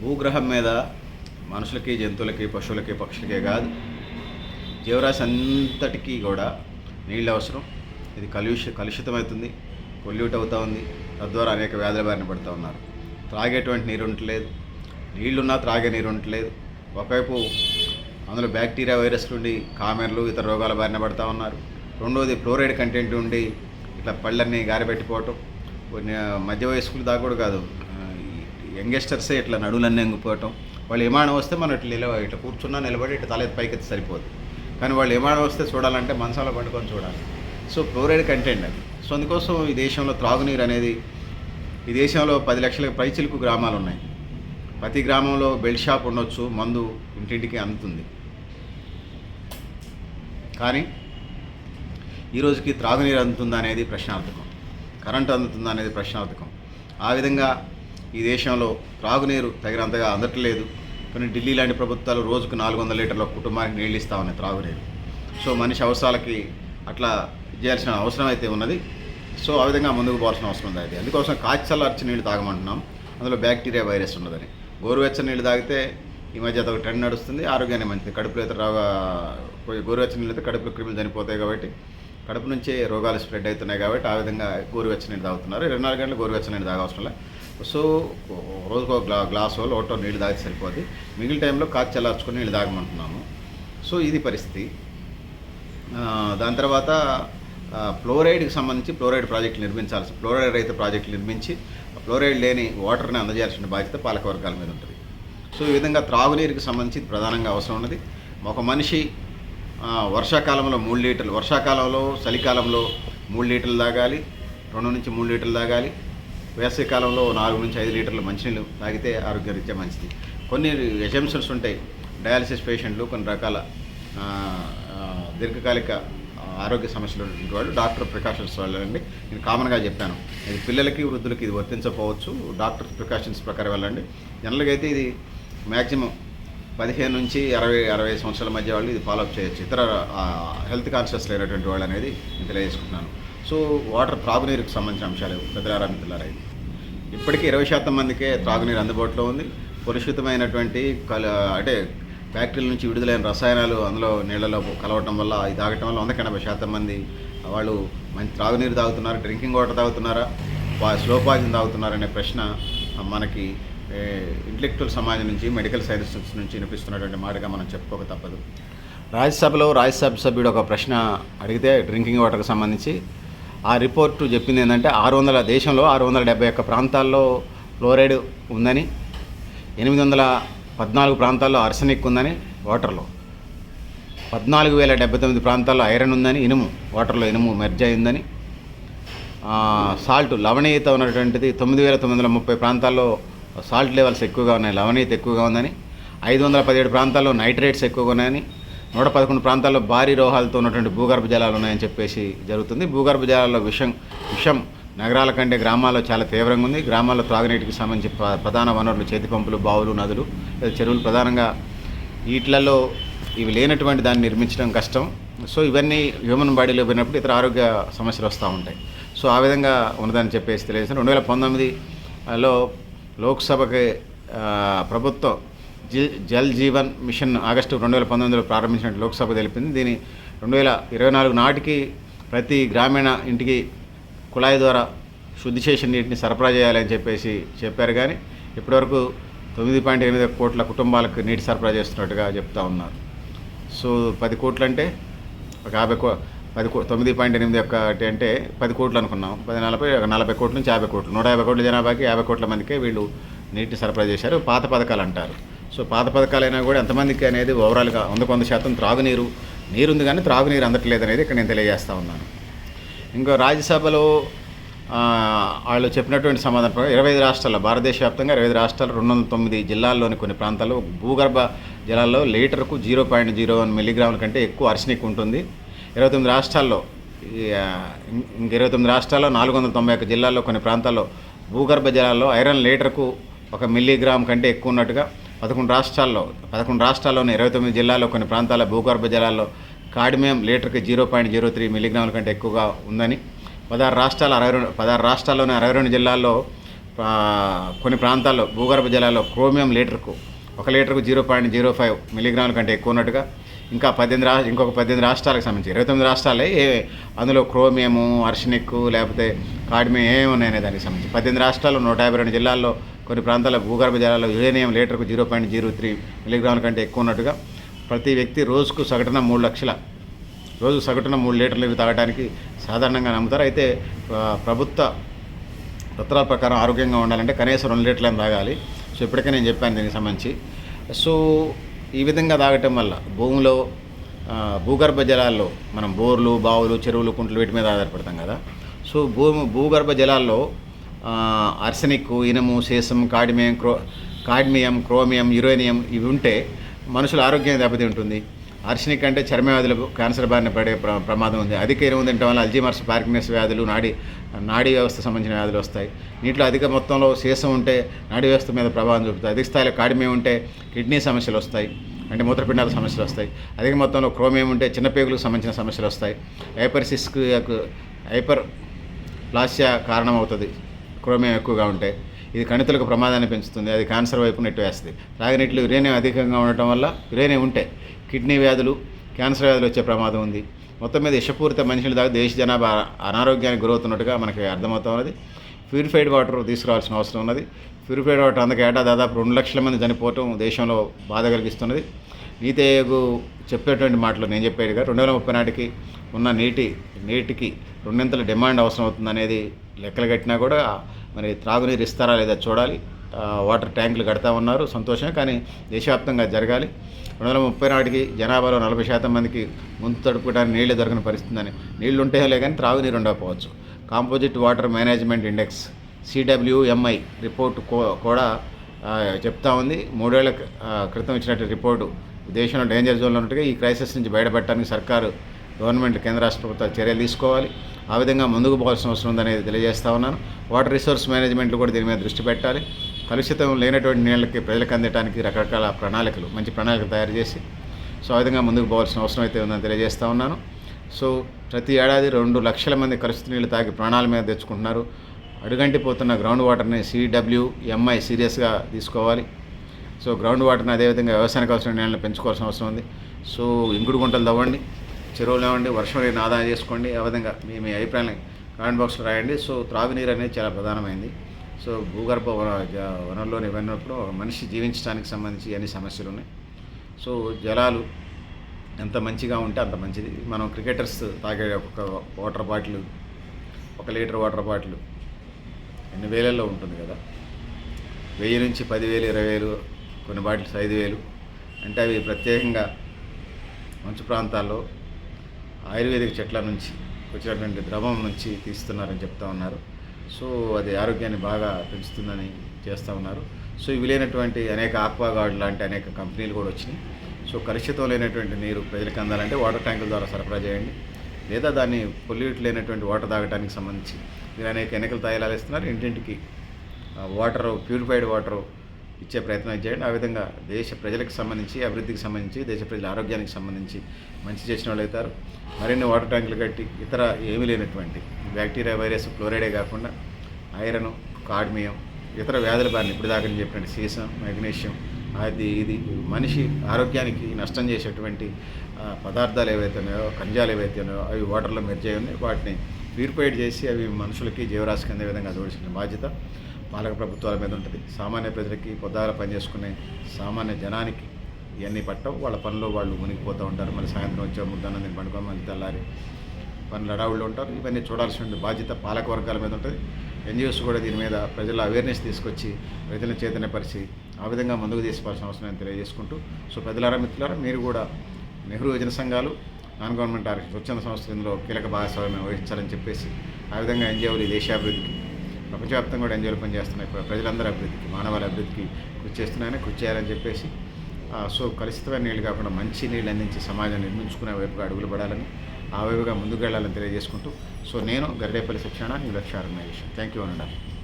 భూగ్రహం మీద మనుషులకి జంతువులకి పశువులకి పక్షులకే కాదు. జీవరాశి అంతటికీ కూడా నీళ్ళు అవసరం. ఇది కలుష కలుషితమవుతుంది. పొల్యూట్ అవుతూ ఉంది. తద్వారా అనేక వ్యాధుల బారిన పడుతూ ఉన్నారు. త్రాగేటువంటి నీరు ఉండట్లేదు. నీళ్ళున్నా త్రాగే నీరు ఉండట్లేదు. ఒకవైపు అందులో బ్యాక్టీరియా వైరస్లు ఉండి కామెర్లు ఇతర రోగాల బారిన పడుతూ ఉన్నారు. రెండోది ఫ్లోరైడ్ కంటెంట్ ఉండి ఇట్లా పళ్ళన్నీ గారబెట్టిపోవటం. కొన్ని మధ్య వయస్కులు దాకా కూడా కాదు. యంగెస్టర్సే ఇట్లా నడువులన్నీ ఎంగిపోవటం. వాళ్ళు విమానం వస్తే మనం ఇట్లా నిలవ ఇట్లా కూర్చున్నా నిలబడి ఇట్లా తలెత్తి పైకి సరిపోదు. కానీ వాళ్ళు విమానం వస్తే చూడాలంటే మనసాల పండుకొని చూడాలి. సో ఫ్లోరైడ్ కంటెంట్ అది. సో అందుకోసం ఈ దేశంలో త్రాగునీరు అనేది ఈ దేశంలో పది లక్షల పైచిలుకు గ్రామాలు ఉన్నాయి ప్రతి గ్రామంలో బెల్ట్ షాప్ ఉండొచ్చు మందు ఇంటింటికి అందుతుంది. కానీ ఈ రోజుకి త్రాగునీరు అందుతుందా అనేది ప్రశ్నార్థకం. కరెంటు అందుతుందా అనేది ప్రశ్నార్థకం. ఆ విధంగా ఈ దేశంలో త్రాగునీరు తగినంతగా అందట్లేదు. కొన్ని ఢిల్లీ లాంటి ప్రభుత్వాలు రోజుకు నాలుగు వందల లీటర్ల కుటుంబానికి నీళ్ళు ఇస్తా ఉన్నాయి త్రాగునీరు. సో మనిషి అవసరాలకి అట్లా చేయాల్సిన అవసరం అయితే ఉన్నది. సో ఆ విధంగా ముందుకు పోవాల్సిన అవసరం ఉంది. అయితే అందుకోసం కాచి అర్చి నీళ్ళు తాగమంటున్నాం. అందులో బ్యాక్టీరియా వైరస్ ఉన్నదని. గోరువెచ్చని నీళ్ళు తాగితే ఈ మధ్య అదొక ట్రెండ్ నడుస్తుంది. ఆరోగ్యానికి మంచిది. కడుపులో అయితే గోరువెచ్చని నీళ్ళు అయితే కడుపులో క్రిములు చనిపోతాయి కాబట్టి కడుపు నుంచే రోగాలు స్ప్రెడ్ అవుతున్నాయి కాబట్టి ఆ విధంగా గోరువెచ్చని నీళ్ళు తాగుతున్నారు. ఇరవై నాలుగు గంటలు గోరువెచ్చని నీళ్ళు తాగవసరం లేదు సో రోజుకు ఒక గ్లా గ్లాసు లోటో నీళ్ళు తాగితే సరిపోద్ది. మిగిలిన టైంలో కాచి చల్లార్చుకొని నీళ్ళు తాగమంటున్నాము. సో ఇది పరిస్థితి. దాని తర్వాత ఫ్లోరైడ్కి సంబంధించి ఫ్లోరైడ్ ప్రాజెక్టులు నిర్మించాల్సి ఫ్లోరైడ్ రైతు ప్రాజెక్టులు నిర్మించి ఫ్లోరైడ్ లేని వాటర్ని అందజేయాల్సిన బాధ్యత పాలక వర్గాల మీద ఉంటుంది. సో ఈ విధంగా త్రాగునీరుకి సంబంధించి ప్రధానంగా అవసరం ఉన్నది. ఒక మనిషి వర్షాకాలంలో మూడు లీటర్లు వర్షాకాలంలో చలికాలంలో మూడు లీటర్లు తాగాలి రెండు నుంచి మూడు లీటర్లు తాగాలి వేసవికాలంలో నాలుగు నుంచి ఐదు లీటర్లు మంచినీళ్ళు తాగితే ఆరోగ్యరీత్యా మంచిది. కొన్ని ఎజెంప్షన్స్ ఉంటాయి. డయాలసిస్ పేషెంట్లు కొన్ని రకాల దీర్ఘకాలిక ఆరోగ్య సమస్యలు ఉన్నటువంటి వాళ్ళు డాక్టర్ ప్రికాషన్స్ వెళ్ళండి. నేను కామన్గా చెప్పాను. ఇది పిల్లలకి వృద్ధులకి ఇది వర్తించకపోవచ్చు. డాక్టర్ ప్రికాషన్స్ ప్రకారం వెళ్ళండి. జనరల్గా అయితే ఇది మ్యాక్సిమం పదిహేను నుంచి అరవై అరవై సంవత్సరాల మధ్య వాళ్ళు ఇది ఫాలోఅప్ చేయొచ్చు. ఇతర హెల్త్ కాన్షియస్ లేనటువంటి వాళ్ళు అనేది నేను తెలియజేసుకుంటున్నాను. సో వాటర్ త్రాగునీరుకు సంబంధించిన అంశాలు పెద్దలారా మిత్రులారా ఇది ఇప్పటికీ ఇరవై శాతం మందికే త్రాగునీరు అందుబాటులో ఉంది. కలుషితమైనటువంటి కల అంటే ఫ్యాక్టరీల నుంచి విడుదలైన రసాయనాలు అందులో నీళ్ళలో కలవటం వల్ల ఇది తాగటం వల్ల వందకి ఎనభై శాతం మంది వాళ్ళు మంచి త్రాగునీరు తాగుతున్నారు డ్రింకింగ్ వాటర్ తాగుతున్నారా స్లో పాయిజన్ తాగుతున్నారనే ప్రశ్న మనకి ఇంటలెక్చువల్ సమాజం నుంచి మెడికల్ సైన్సెస్ నుంచి వినిపిస్తున్నటువంటి మాటగా మనం చెప్పుకోక తప్పదు. రాజ్యసభలో రాజ్యసభ సభ్యుడు ఒక ప్రశ్న అడిగితే డ్రింకింగ్ వాటర్కి సంబంధించి ఆ రిపోర్టు చెప్పింది ఏంటంటే ఆరు వందల దేశంలో ఆరు వందల డెబ్బై ఒక్క ప్రాంతాల్లో ఫ్లోరైడ్ ఉందని ఎనిమిది వందల పద్నాలుగు ప్రాంతాల్లో అర్సనిక్ ఉందని వాటర్లో. పద్నాలుగు వేల డెబ్బై తొమ్మిది ప్రాంతాల్లో ఐరన్ ఉందని ఇనుము వాటర్లో ఇనుము మెర్జ్ అయిందని సాల్ట్ లవణీయత ఉన్నటువంటిది తొమ్మిది వేల తొమ్మిది వందల ముప్పై ప్రాంతాల్లో సాల్ట్ లెవెల్స్ ఎక్కువగా ఉన్నాయి లవణీయత ఎక్కువగా ఉందని. ఐదు వందల పదిహేడు ప్రాంతాల్లో నైట్రేట్స్ ఎక్కువగా ఉన్నాయని. నూట పదకొండు ప్రాంతాల్లో భారీ రోహాలతో ఉన్నటువంటి భూగర్భ జలాలు ఉన్నాయని చెప్పేసి జరుగుతుంది. భూగర్భ జలాల్లో విషం విషం నగరాల కంటే గ్రామాల్లో చాలా తీవ్రంగా ఉంది. గ్రామాల్లో త్రాగునీటికి సంబంధించి ప్రధాన వనరులు చేతి పంపులు బావులు నదులు చెరువులు ప్రధానంగా వీటిలలో ఇవి లేనటువంటి దాన్ని నిర్మించడం కష్టం. సో ఇవన్నీ హ్యూమన్ బాడీలో పోయినప్పుడు ఇతర ఆరోగ్య సమస్యలు వస్తూ ఉంటాయి. సో ఆ విధంగా ఉన్నదని చెప్పేసి తెలియజేసిన రెండు వేల పంతొమ్మిదిలో లోక్సభకి ప్రభుత్వం జల్ జీవన్ మిషన్ ఆగస్టు రెండు వేల పంతొమ్మిదిలో ప్రారంభించినట్టు లోక్సభ తెలిపింది. దీని రెండు వేల ఇరవై నాలుగు నాటికి ప్రతి గ్రామీణ ఇంటికి కుళాయి ద్వారా శుద్ధి చేసిన నీటిని సరఫరా చేయాలని చెప్పేసి చెప్పారు కానీ ఇప్పటివరకు తొమ్మిది పాయింట్ ఎనిమిది కోట్ల కుటుంబాలకు నీటి సరఫరా చేస్తున్నట్టుగా చెప్తా ఉన్నారు. సో పది కోట్లు అంటే ఒక యాభై కో పది కో తొమ్మిది పాయింట్ ఎనిమిది ఒకటి అంటే పది కోట్లు అనుకున్నాం. పది నలభై ఒక నలభై కోట్ల నుంచి యాభై కోట్లు. నూట యాభై కోట్ల జనాభాకి యాభై కోట్ల మందికే వీళ్ళు నీటిని సరఫరా చేశారు. పాత పథకాలు అంటారు. సో పాత పథకాలైనా కూడా ఎంతమందికి అనేది ఓవరాల్గా వందకు వంద శాతం త్రాగునీరు నీరుంది కానీ త్రాగునీరు అందట్లేదు అనేది ఇక్కడ నేను తెలియజేస్తా ఉన్నాను. ఇంకో రాజ్యసభలో వాళ్ళు చెప్పినటువంటి సమాధానం ప్రకారం ఇరవై ఐదు రాష్ట్రాల్లో భారతదేశ వ్యాప్తంగా ఇరవై ఐదు రాష్ట్రాలు రెండు వందల తొమ్మిది జిల్లాల్లోని కొన్ని ప్రాంతాల్లో భూగర్భ జలాల్లో లీటర్కు జీరో పాయింట్ జీరో వన్ మిల్లీగ్రాముల కంటే ఎక్కువ అర్సనిక్ ఉంటుంది. ఇరవై తొమ్మిది రాష్ట్రాల్లో ఇంక ఇరవై తొమ్మిది రాష్ట్రాల్లో నాలుగు వందల తొంభై ఒక్క జిల్లాల్లో కొన్ని ప్రాంతాల్లో భూగర్భ జలాల్లో ఐరన్ లీటర్కు ఒక మిల్లీగ్రామ్ కంటే ఎక్కువ ఉన్నట్టుగా పదకొండు రాష్ట్రాల్లో పదకొండు రాష్ట్రాల్లోని ఇరవై తొమ్మిది జిల్లాల్లో కొన్ని ప్రాంతాల భూగర్భ జలాల్లో కాడ్మియం లీటర్కి జీరో పాయింట్ జీరో త్రీ మిలిగ్రాముల కంటే ఎక్కువగా ఉందని పదహారు రాష్ట్రాల అరవై రెండు పదహారు రాష్ట్రాల్లోని అరవై రెండు జిల్లాల్లో కొన్ని ప్రాంతాల్లో భూగర్భ జలాల్లో క్రోమియం లీటర్కు ఒక లీటర్కు జీరో పాయింట్ జీరో ఫైవ్ మిలీగ్రాముల కంటే ఎక్కువ ఉన్నట్టుగా ఇంకా పద్దెనిమిది రా ఇంకొక పద్దెనిమిది రాష్ట్రాలకు సంబంధించి ఇరవై తొమ్మిది రాష్ట్రాలే ఏ అందులో క్రోమియము అర్షనిక్ లేకపోతే కాడ్మియం ఏమి ఉన్నాయనే దానికి సంబంధించి పద్దెనిమిది రాష్ట్రాల్లో నూట యాభై రెండు జిల్లాల్లో కొన్ని ప్రాంతాల్లో భూగర్భ జలాల్లో యురేనియం లీటర్కు జీరో పాయింట్ జీరో త్రీ మిలీగ్రాముల కంటే ఎక్కువ ఉన్నట్టుగా ప్రతి వ్యక్తి రోజుకు సగటున మూడు లక్షల రోజు సగటున మూడు లీటర్లు ఇవి తాగడానికి సాధారణంగా నమ్ముతారు. అయితే ప్రభుత్వ పత్రాల ప్రకారం ఆరోగ్యంగా ఉండాలంటే కనీసం రెండు లీటర్లను తాగాలి. సో ఇప్పటికే నేను చెప్పాను దీనికి సంబంధించి. సో ఈ విధంగా తాగటం వల్ల భూమిలో భూగర్భ జలాల్లో మనం బోర్లు బావులు చెరువులు కుంటలు వీటి మీద ఆధారపడతాం కదా. సో భూమి భూగర్భ జలాల్లో అర్సనిక్ ఇనము సీసం కాడ్మియం క్రో కాడ్మియం క్రోమియం యురేనియం ఇవి ఉంటే మనుషుల ఆరోగ్యం దెబ్బతింటుంది. ఆర్సనిక్ అంటే చర్మ వ్యాధులకు క్యాన్సర్ బారిన పడే ప్ర ప్రమాదం ఉంది. అధిక ఎరువు తినడం వల్ల అల్జీమర్స్ పార్కినెస్ వ్యాధులు నాడి నాడీ వ్యవస్థ సంబంధించిన వ్యాధులు వస్తాయి. నీటిలో అధిక మొత్తంలో సీసం ఉంటే నాడీ వ్యవస్థ మీద ప్రభావం చూపుతుంది అధిక స్థాయిలో కాడిమియం ఉంటే కిడ్నీ సమస్యలు వస్తాయి. అంటే మూత్రపిండాల సమస్యలు వస్తాయి. అధిక మొత్తంలో క్రోమియం ఉంటే చిన్నపేగులకు సంబంధించిన సమస్యలు వస్తాయి. హైపర్సిస్క్ హైపర్ ప్లాస్యా కారణమవుతుంది. క్రోమియం ఎక్కువగా ఉంటే ఇది కణితులకు ప్రమాదాన్ని పెంచుతుంది అది క్యాన్సర్ వైపు నెట్టు వేస్తుంది. తాగినట్లు యురేనియం అధికంగా ఉండటం వల్ల యురేనియం ఉంటే కిడ్నీ వ్యాధులు క్యాన్సర్ వ్యాధులు వచ్చే ప్రమాదం ఉంది. మొత్తం మీద విషపూరిత మనుషులు దాకా దేశ జనాభా అనారోగ్యానికి గురవుతున్నట్టుగా మనకి అర్థమవుతా ఉన్నది. ప్యూరిఫైడ్ వాటర్ తీసుకురావాల్సిన అవసరం ఉన్నది. ప్యూరిఫైడ్ వాటర్ అందుకేటా ఏటా దాదాపు రెండు లక్షల మంది చనిపోవటం దేశంలో బాధ కలిగిస్తున్నది. నీతి ఆయోగ్ చెప్పేటువంటి మాటలు నేను చెప్పేదిగా రెండు వేల ముప్పై నాటికి ఉన్న నీటి నీటికి రెండింతల డిమాండ్ అవసరం అవుతుంది అనేది లెక్కలు కట్టినా కూడా మరి త్రాగునీరు ఇస్తారా లేదా చూడాలి. వాటర్ ట్యాంకులు కడతా ఉన్నారు. సంతోషమే కానీ దేశవ్యాప్తంగా జరగాలి. రెండు వందల ముప్పై నాటికి జనాభాలో నలభై శాతం మందికి ముందు తడుపుకోవడానికి నీళ్ళు దొరకని పరిస్థితుందని. నీళ్ళు ఉంటేలే కానీ త్రాగునీరు ఉండకపోవచ్చు. Composite water management index CWMI report కో- కూడా చెప్తా ఉంది. మూడేళ్ళ క్రితం ఇచ్చినట్టు రిపోర్టు దేశంలో డేంజర్ జోన్లో ఉన్నట్టుగా ఈ క్రైసిస్ నుంచి బయటపడటానికి సర్కారు గవర్నమెంట్ కేంద్ర రాష్ట్ర ప్రభుత్వాలు చర్యలు తీసుకోవాలి. ఆ విధంగా ముందుకు పోవాల్సిన అవసరం ఉందనేది తెలియజేస్తా ఉన్నాను. వాటర్ రిసోర్స్ మేనేజ్మెంట్లు కూడా దీని మీద దృష్టి పెట్టాలి. కలుషితం లేనటువంటి నీళ్ళకి ప్రజలకు అందటానికి రకరకాల ప్రణాళికలు మంచి ప్రణాళికలు తయారు చేసి సో ఆ విధంగా ముందుకు పోవాల్సిన అవసరం అయితే ఉందని తెలియజేస్తా ఉన్నాను. సో ప్రతి ఏడాది రెండు లక్షల మంది కలుషిత నీళ్ళు తాగి ప్రాణాల మీద తెచ్చుకుంటున్నారు. అడుగంటి పోతున్న గ్రౌండ్ వాటర్ని సిడబ్ల్యూఎంఐ సీరియస్గా తీసుకోవాలి. సో గ్రౌండ్ వాటర్ని అదేవిధంగా వ్యవసాయానికి అవసరం నీళ్ళని పెంచుకోవాల్సిన అవసరం ఉంది. సో ఇంకుడు గుంటలు తవ్వండి. చెరువులు ఇవ్వండి వర్షం నీరుని ఆదా చేసుకోండి ఆ విధంగా మీ మీ అభిప్రాయాన్ని కామెంట్ బాక్స్లో రాయండి. సో త్రాగునీరు అనేది చాలా ప్రధానమైంది. సో భూగర్భ వన జ- ఇవన్నప్పుడు మనిషి జీవించడానికి సంబంధించి అన్ని సమస్యలు ఉన్నాయి? సో జలాలు ఎంత మంచిగా ఉంటే అంత మంచిది. మనం క్రికెటర్స్ తాగే ఒక వాటర్ బాటిల్ ఒక లీటర్ వాటర్ బాటిల్ ఎన్ని వేలల్లో ఉంటుంది కదా? వెయ్యి నుంచి పదివేలు ఇరవై వేలు కొన్ని బాటిల్స్ ఐదు వేలు. అంటే అవి ప్రత్యేకంగా మంచు ప్రాంతాల్లో ఆయుర్వేదిక చెట్ల నుంచి వచ్చినటువంటి ద్రవం నుంచి తీస్తున్నారని చెప్తా ఉన్నారు. సో అది ఆరోగ్యాన్ని బాగా పెంచుతుందని చేస్తూ ఉన్నారు. సో ఇవి లేనటువంటి అనేక ఆక్వాగార్డ్ లాంటి అనేక కంపెనీలు కూడా వచ్చినాయి. సో కలుషితం లేనటువంటి నీరు ప్రజలకు అందాలంటే వాటర్ ట్యాంకుల ద్వారా సరఫరా చేయండి. లేదా దాన్ని పొల్యూట్ లేనటువంటి వాటర్ తాగడానికి సంబంధించి మీరు అనేక ఎన్నికలు తయారు ఇస్తున్నారు ఇంటింటికి వాటర్ ప్యూరిఫైడ్ వాటర్ ఇచ్చే ప్రయత్నం చేయండి. ఆ విధంగా దేశ ప్రజలకు సంబంధించి అభివృద్ధికి సంబంధించి దేశ ప్రజల ఆరోగ్యానికి సంబంధించి మంచి చేసిన వాళ్ళు అవుతారు. మరిన్ని వాటర్ ట్యాంకులు కట్టి ఇతర ఏమీ లేనటువంటి బ్యాక్టీరియా వైరస్ క్లోరైడే కాకుండా ఐరన్ కాడ్మియం ఇతర వ్యాధుల బారిన ఇప్పుడు దాకా నేను చెప్పినట్టు సీసం మెగ్నీషియం అది ఇది మనిషి ఆరోగ్యానికి నష్టం చేసేటువంటి పదార్థాలు ఏవైతే ఉన్నాయో ఖనిజాలు ఏవైతే ఉన్నాయో అవి వాటర్లో మెర్జ్ అయి ఉన్నాయి. వాటిని ప్యూరిఫైడ్ చేసి అవి మనుషులకి జీవరాశికి అందే విధంగా జోడించిన బాధ్యత. పాలక ప్రభుత్వాల మీద ఉంటుంది. సామాన్య ప్రజలకి పొద్దాల పనిచేసుకునే సామాన్య జనానికి ఇవన్నీ పట్టవు. వాళ్ళ పనిలో వాళ్ళు మునిగిపోతూ ఉంటారు. మళ్ళీ సాయంత్రం వచ్చే ముద్దన్న నేను పండుకొని మళ్ళీ తెల్లారి పనులు అడవుల్లో ఉంటారు. ఇవన్నీ చూడాల్సిన బాధ్యత పాలక వర్గాల మీద ఉంటుంది. ఎన్జిఓస్ కూడా దీని మీద ప్రజల అవేర్నెస్ తీసుకొచ్చి ప్రజలను చైతన్యపరిచి ఆ విధంగా ముందుకు తీసుకోవాల్సిన అవసరం తెలియజేసుకుంటూ సో పెద్దలారా మిత్రులారా మీరు కూడా నెహ్రూ యువజన సంఘాలు నాన్ గవర్నమెంట్ ఆర్గనైజేషన్ స్వచ్ఛంద సంస్థలు ఇందులో కీలక భాగస్వామ్యం వహించాలని చెప్పేసి ఆ విధంగా ఎన్జిఓలు ఈ దేశాభివృద్ధికి ప్రపంచవ్యాప్తంగా కూడా ఎన్జిఓలు పనిచేస్తున్నాయి. ప్రజలందరి అభివృద్ధికి మానవాళి అభివృద్ధికి కృషి చేస్తున్నాయని కృషి చేయాలని చెప్పేసి సో కలుషితమైన నీళ్ళు కాకుండా మంచి నీళ్ళు అందించి సమాజం నిర్మించుకునే వైపుగా అడుగులు పడాలని ఆ వైపుగా ముందుకు వెళ్ళాలని తెలియజేసుకుంటూ సో నేను గరిడేపల్లి శిక్షణ నీ లక్ష్యారు థ్యాంక్ యూ అనండి